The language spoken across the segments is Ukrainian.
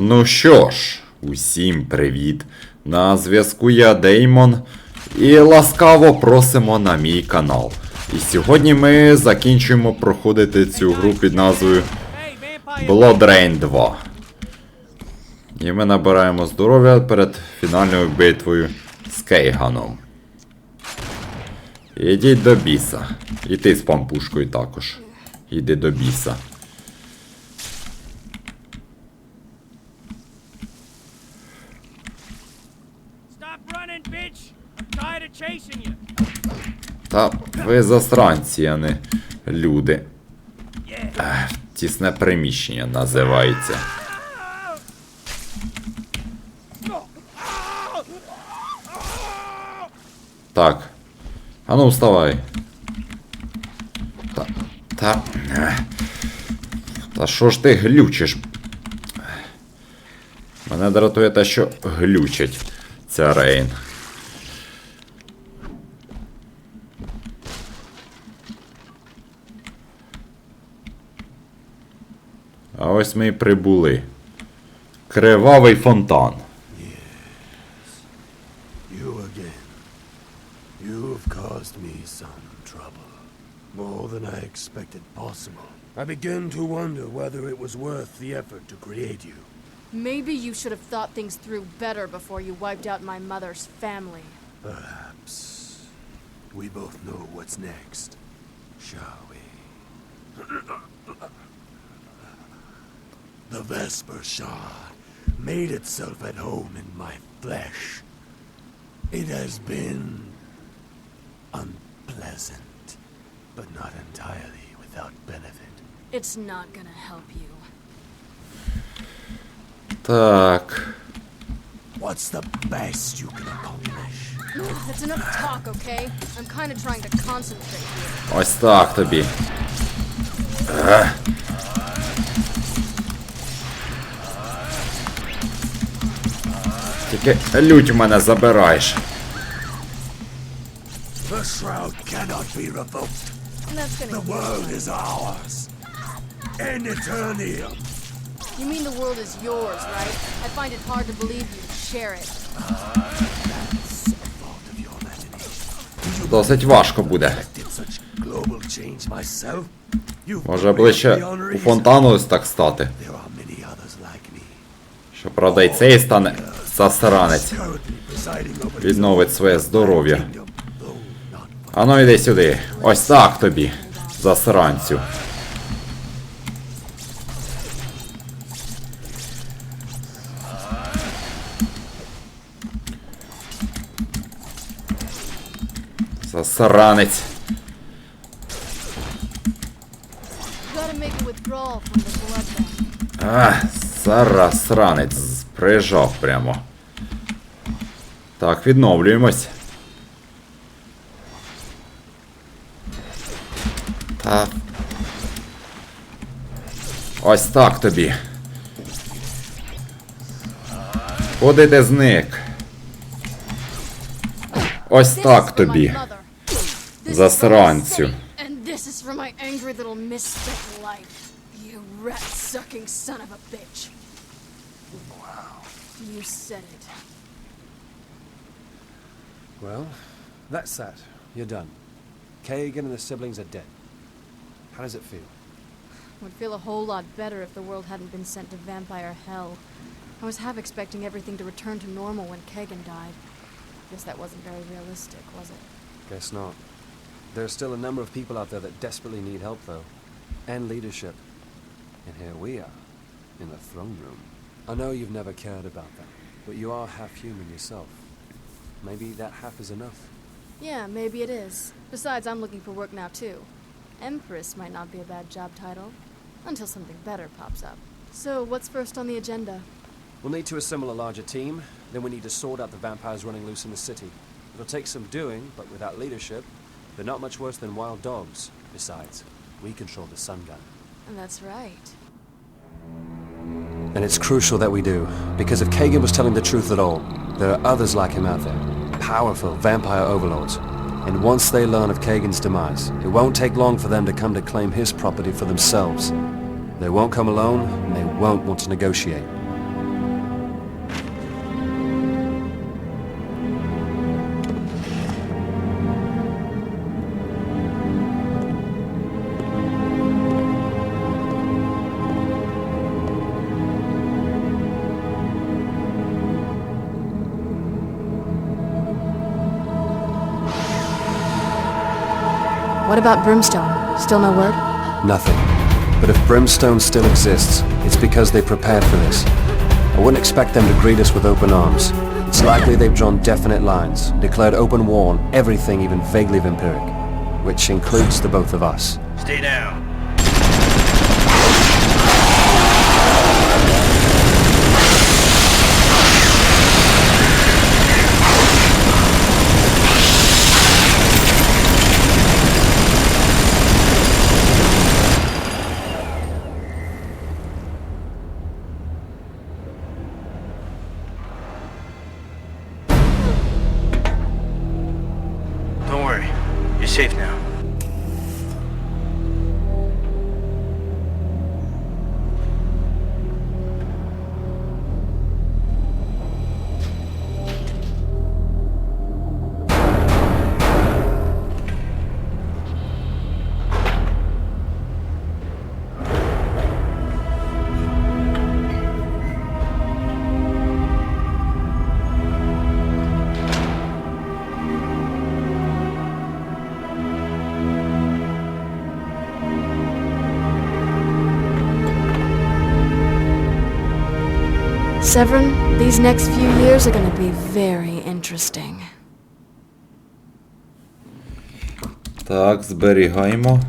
Ну що ж, усім привіт. На зв'язку я Деймон. І ласкаво просимо на мій канал. І сьогодні ми закінчуємо проходити цю гру під назвою Blood Rain 2. І ми набираємо здоров'я перед фінальною битвою з Кейганом. Ідіть до біса. І ти з пампушкою також. Іди до біса. Та ви засранці, а не люди. Тісне приміщення називається. Так. А ну вставай. Та. Та. Та що ж ти глючиш? Мене дратує те, що глючить ця рейн. ось ми і прибули. Кривавий фонтан. You again. You've caused me some trouble. More than I expected possible. I begin to wonder whether it was worth the effort to create you. Maybe you should have thought things through better before you wiped out my mother's family. Perhaps. We both know what's next. Shall we? the Vesper Shard made itself at home in my flesh. It has been unpleasant, but not entirely without benefit. It's not gonna help you. Так. What's the best you can accomplish? That's enough talk, okay? I'm kind of trying to concentrate here. Ось так тобі. Ех. Тільки лють в мене забираєш. The shroud cannot be revoked. And that's The gonna. world is ours. In Eternium. You mean the world is yours, right? I find it hard to believe you share it. That's a fault of your imagination. Досить важко буде. Може ближче у фонтану так стати. І цей стане this Відновить своє здоров'я. Ану йди сюди. Ось так тобі. Засранцю. Засранець. А, засранець. з- Прижав прямо. Так, відновлюємось. Та. Ось так тобі. Куди ти зник? Ось так тобі. Засранцю. city. And this Well, that's that. You're done. Kagan and the siblings are dead. How does it feel? Would feel a whole lot better if the world hadn't been sent to vampire hell. I was half expecting everything to return to normal when Kagan died. Guess that wasn't very realistic, was it? Guess not. There are still a number of people out there that desperately need help, though. And leadership. And here we are, in the throne room. I know you've never cared about that, but you are half human yourself. Maybe that half is enough. Yeah, maybe it is. Besides, I'm looking for work now, too. Empress might not be a bad job title. Until something better pops up. So, what's first on the agenda? We'll need to assemble a larger team, then we need to sort out the vampires running loose in the city. It'll take some doing, but without leadership, they're not much worse than wild dogs. Besides, we control the sun gun. And that's right. And it's crucial that we do, because if Kagan was telling the truth at all, there are others like him out there. Powerful vampire overlords. And once they learn of Kagan's demise, it won't take long for them to come to claim his property for themselves. They won't come alone, and they won't want to negotiate. What about Brimstone? Still no word? Nothing. But if Brimstone still exists, it's because they prepared for this. I wouldn't expect them to greet us with open arms. It's likely they've drawn definite lines, declared open war on everything even vaguely vampiric, which includes the both of us. Stay down. Severin, these next few years are gonna be very interesting. Так, зберігаємо.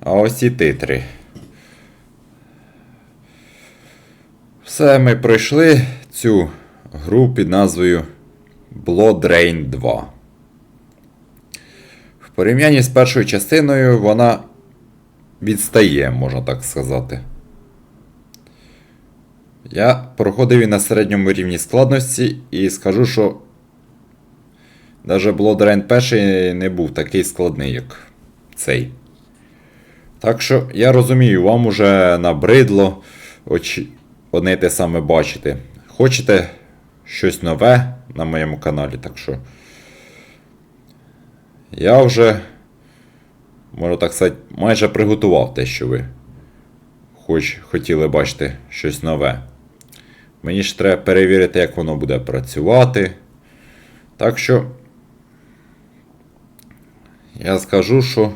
А ось і титри. Все, ми пройшли цю гру під назвою Blood Rain 2. В порівнянні з першою частиною вона відстає, можна так сказати. Я проходив її на середньому рівні складності і скажу, що Даже Blood Rain 1 не був такий складний, як цей. Так що я розумію, вам уже набридло очі... одне те саме бачити. Хочете щось нове на моєму каналі, так що. Я вже, можу так сказати, майже приготував те, що ви хоч хотіли бачити щось нове. Мені ж треба перевірити, як воно буде працювати. Так що. Я скажу, що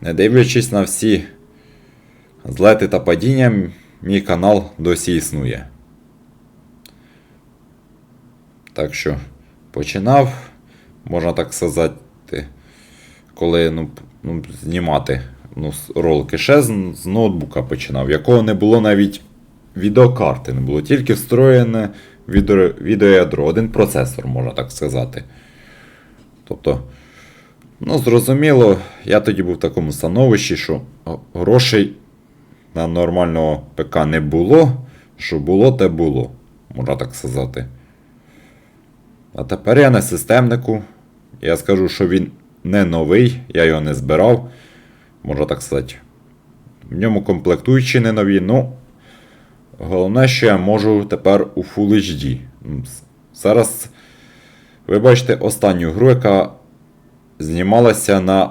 не дивлячись на всі злети та падіння, мій канал досі існує. Так що починав, можна так сказати, коли ну, ну, знімати ну, ролики ще з, з ноутбука починав, якого не було навіть відеокарти, не було тільки встроєне відео, відеоядро, один процесор, можна так сказати. Тобто. Ну, зрозуміло, я тоді був в такому становищі, що грошей на нормального ПК не було. Що було, те було, можна так сказати. А тепер я на системнику. Я скажу, що він не новий, я його не збирав. Можна так сказати. В ньому комплектуючі не нові, ну. Головне, що я можу тепер у Full HD. Зараз ви бачите останню гру, яка знімалася на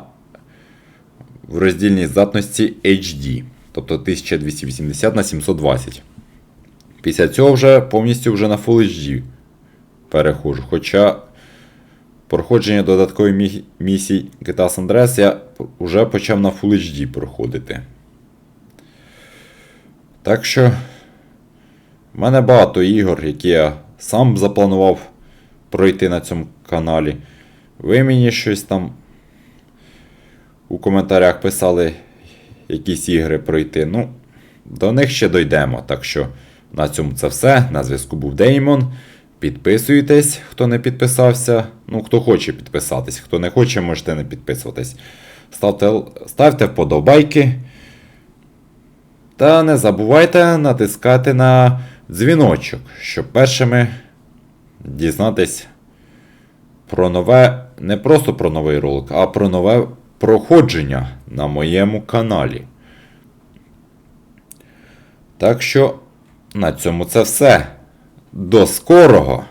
в роздільній здатності HD, тобто 1280 на 720. Після цього вже повністю вже на Full HD переходжу. Хоча проходження додаткової мі- місії GTA San Andreas я вже почав на Full HD проходити. Так що в мене багато ігор, які я сам запланував пройти на цьому каналі. Ви мені щось там у коментарях писали якісь ігри пройти. Ну, до них ще дойдемо. Так що на цьому це все. На зв'язку був Деймон. Підписуйтесь, хто не підписався. Ну, хто хоче підписатись, хто не хоче, можете не підписуватись. Ставте, ставте вподобайки. Та не забувайте натискати на дзвіночок, щоб першими дізнатись про нове, не просто про новий ролик, а про нове проходження на моєму каналі. Так що на цьому це все. До скорого!